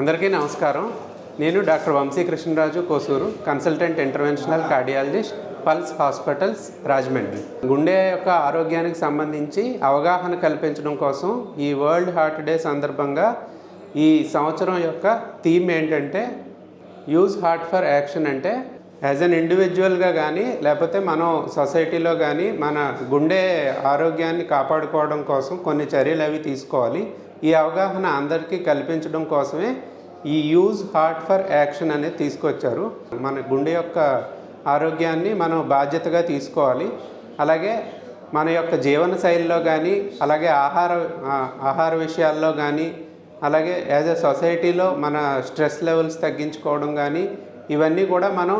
అందరికీ నమస్కారం. నేను doctor Vamsikrishna Raju Kosuru consultant interventional cardiologist Pulse hospitals Rajahmundry. గుండె యొక్క ఆరోగ్యానికి సంబంధించి అవగాహన కల్పించడం కోసం ఈ వరల్డ్ హార్ట్ డే సందర్భంగా ఈ సంవత్సరం యొక్క థీమ్ ఏంటంటే యూజ్ హార్ట్ ఫర్ యాక్షన్ అంటే యాజ్ అన్ ఇండివిజువల్గా కానీ లేకపోతే మనం సొసైటీలో కానీ మన గుండె ఆరోగ్యాన్ని కాపాడుకోవడం కోసం కొన్ని చర్యలు అవి తీసుకోవాలి. ఈ అవగాహన అందరికీ కల్పించడం కోసమే ఈ యూజ్ హార్ట్ ఫర్ యాక్షన్ అనేది తీసుకొచ్చారు. మన గుండె యొక్క ఆరోగ్యాన్ని మనం బాధ్యతగా తీసుకోవాలి. అలాగే మన యొక్క జీవన శైలిలో కానీ అలాగే ఆహార ఆహార విషయాల్లో కానీ అలాగే యాజ్ ఎ సొసైటీలో మన స్ట్రెస్ లెవెల్స్ తగ్గించుకోవడం కానీ ఇవన్నీ కూడా మనం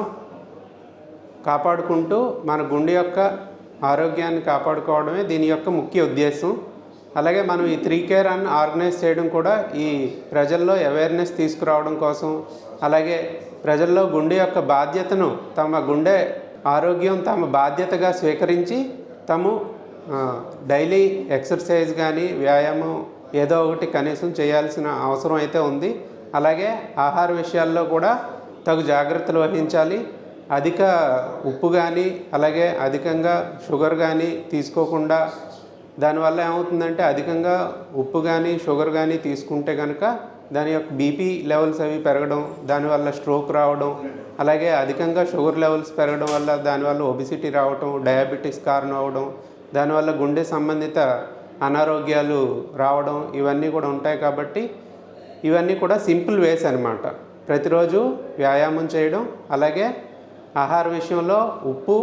కాపాడుకుంటూ మన గుండె యొక్క ఆరోగ్యాన్ని కాపాడుకోవడమే దీని యొక్క ముఖ్య ఉద్దేశం. అలాగే మనం ఈ త్రీ కేర్ అన్ ఆర్గనైజ్ చేయడం కూడా ఈ ప్రజల్లో అవేర్నెస్ తీసుకురావడం కోసం అలాగే ప్రజల్లో గుండె యొక్క బాధ్యతను తమ గుండె ఆరోగ్యం తమ బాధ్యతగా స్వీకరించి తము డైలీ ఎక్సర్సైజ్ కానీ వ్యాయామం ఏదో ఒకటి కనీసం చేయాల్సిన అవసరం అయితే ఉంది. అలాగే ఆహార విషయాల్లో కూడా తగు జాగ్రత్తలు వహించాలి. అధిక ఉప్పు కానీ అలాగే అధికంగా షుగర్ కానీ తీసుకోకుండా దానివల్ల ఏమవుతుందంటే అధికంగా ఉప్పు కానీ షుగర్ కానీ తీసుకుంటే కనుక దాని యొక్క బీపీ లెవెల్స్ అవి పెరగడం దానివల్ల స్ట్రోక్ రావడం అలాగే అధికంగా షుగర్ లెవెల్స్ పెరగడం వల్ల దానివల్ల ఒబిసిటీ రావడం డయాబెటీస్ కారణం అవడం దానివల్ల గుండె సంబంధిత అనారోగ్యాలు రావడం ఇవన్నీ కూడా ఉంటాయి కాబట్టి ఇవన్నీ కూడా సింపుల్ వేస్ అనమాట ప్రతిరోజు వ్యాయామం చేయడం అలాగే ఆహార విషయంలో ఉప్పు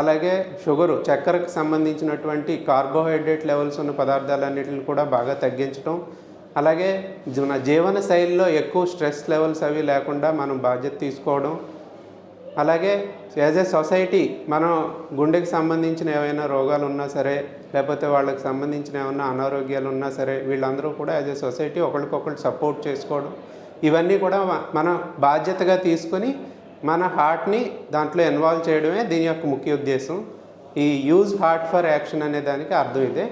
అలాగే షుగరు చక్కెరకు సంబంధించినటువంటి కార్బోహైడ్రేట్ లెవెల్స్ ఉన్న పదార్థాలన్నిటిని కూడా బాగా తగ్గించడం అలాగే మన జీవన శైలిలో ఎక్కువ స్ట్రెస్ లెవెల్స్ అవి లేకుండా మనం బాధ్యత తీసుకోవడం. అలాగే యాజ్ ఎ సొసైటీ మనం గుండెకి సంబంధించిన ఏవైనా రోగాలు ఉన్నా సరే లేకపోతే వాళ్ళకి సంబంధించిన ఏమైనా అనారోగ్యాలు ఉన్నా సరే వీళ్ళందరూ కూడా యాజ్ ఎ సొసైటీ ఒకరికొకరు సపోర్ట్ చేసుకోవడం. ఇవన్నీ కూడా మనం బాధ్యతగా తీసుకొని మన హార్ట్ని దాంట్లో ఇన్వాల్వ్ చేయడమే దీని యొక్క ముఖ్య ఉద్దేశం. ఈ యూజ్ హార్ట్ ఫర్ యాక్షన్ అనే దానికి అర్థం ఇదే.